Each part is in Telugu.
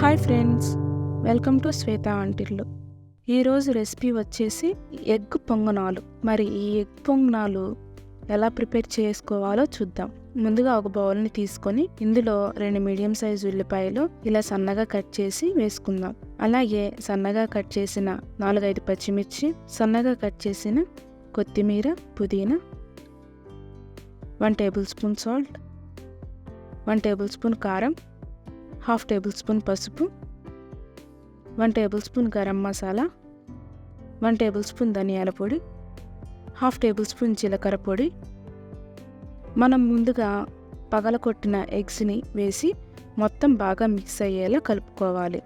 Hi friends welcome to Swetha వంటిల్లు. ఈరోజు రెసిపీ వచ్చేసి ఎగ్ పొంగనాలు. మరి ఈ ఎగ్ పొంగనాలు ఎలా ప్రిపేర్ చేసుకోవాలో చూద్దాం. ముందుగా ఒక బౌల్ని తీసుకొని ఇందులో రెండు మీడియం సైజు ఉల్లిపాయలు ఇలా సన్నగా కట్ చేసి వేసుకుందాం. అలాగే సన్నగా కట్ చేసిన నాలుగైదు పచ్చిమిర్చి సన్నగా కట్ చేసిన కొత్తిమీర పుదీనా one tablespoon salt one tablespoon కారం హాఫ్ టేబుల్ స్పూన్ పసుపు one tablespoon garam masala one tablespoon ధనియాల పొడి హాఫ్ టేబుల్ స్పూన్ జీలకర్ర పొడి. మనం ముందుగా పగలకొట్టిన ఎగ్స్ని వేసి మొత్తం బాగా మిక్స్ అయ్యేలా కలుపుకోవాలి.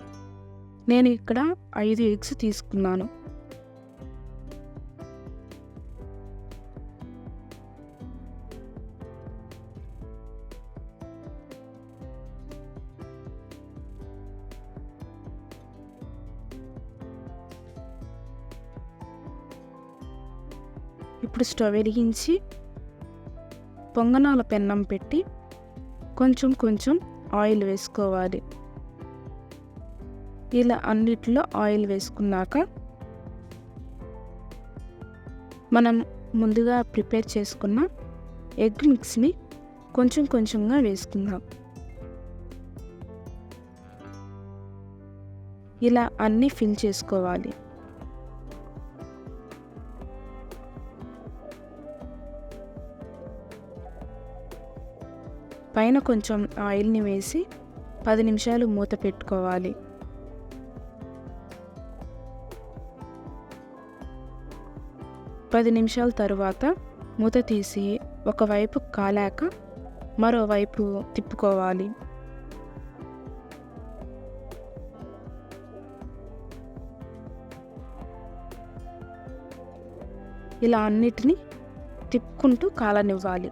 నేను ఇక్కడ ఐదు ఎగ్స్ తీసుకున్నాను. ఇప్పుడు స్టవ్ వెలిగించి పొంగనాల పెన్నం పెట్టి కొంచెం కొంచెం ఆయిల్ వేసుకోవాలి. ఇలా అన్నిటిలో ఆయిల్ వేసుకున్నాక మనం ముందుగా ప్రిపేర్ చేసుకున్న ఎగ్ మిక్స్ని కొంచెం కొంచెంగా వేసుకుందాం. ఇలా అన్నీ ఫిల్ చేసుకోవాలి. పైన కొంచెం ఆయిల్ని వేసి పది నిమిషాలు మూత పెట్టుకోవాలి. పది నిమిషాల తరువాత మూత తీసి ఒకవైపు కాలాక మరోవైపు తిప్పుకోవాలి. ఇలా అన్నిటినీ తిప్పుకుంటూ కాలనివ్వాలి.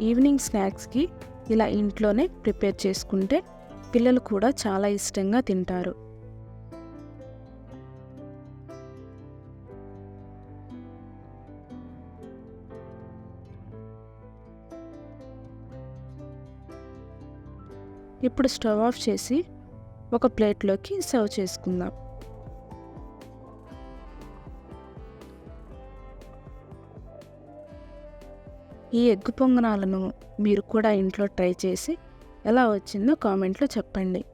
ఈవినింగ్ స్నాక్స్కి ఇలా ఇంట్లోనే ప్రిపేర్ చేసుకుంటే పిల్లలు కూడా చాలా ఇష్టంగా తింటారు. ఇప్పుడు స్టవ్ ఆఫ్ చేసి ఒక ప్లేట్లోకి సర్వ్ చేసుకుందాం. ఈ ఎగ్ పొంగనాలను మీరు కూడా ఇంట్లో ట్రై చేసి ఎలా వచ్చిందో కామెంట్లో చెప్పండి.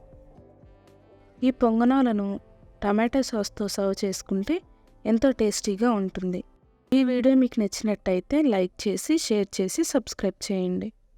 ఈ పొంగనాలను టమాటా సాస్తో సర్వ్ చేసుకుంటే ఎంతో టేస్టీగా ఉంటుంది. ఈ వీడియో మీకు నచ్చినట్టయితే లైక్ చేసి షేర్ చేసి సబ్స్క్రైబ్ చేయండి.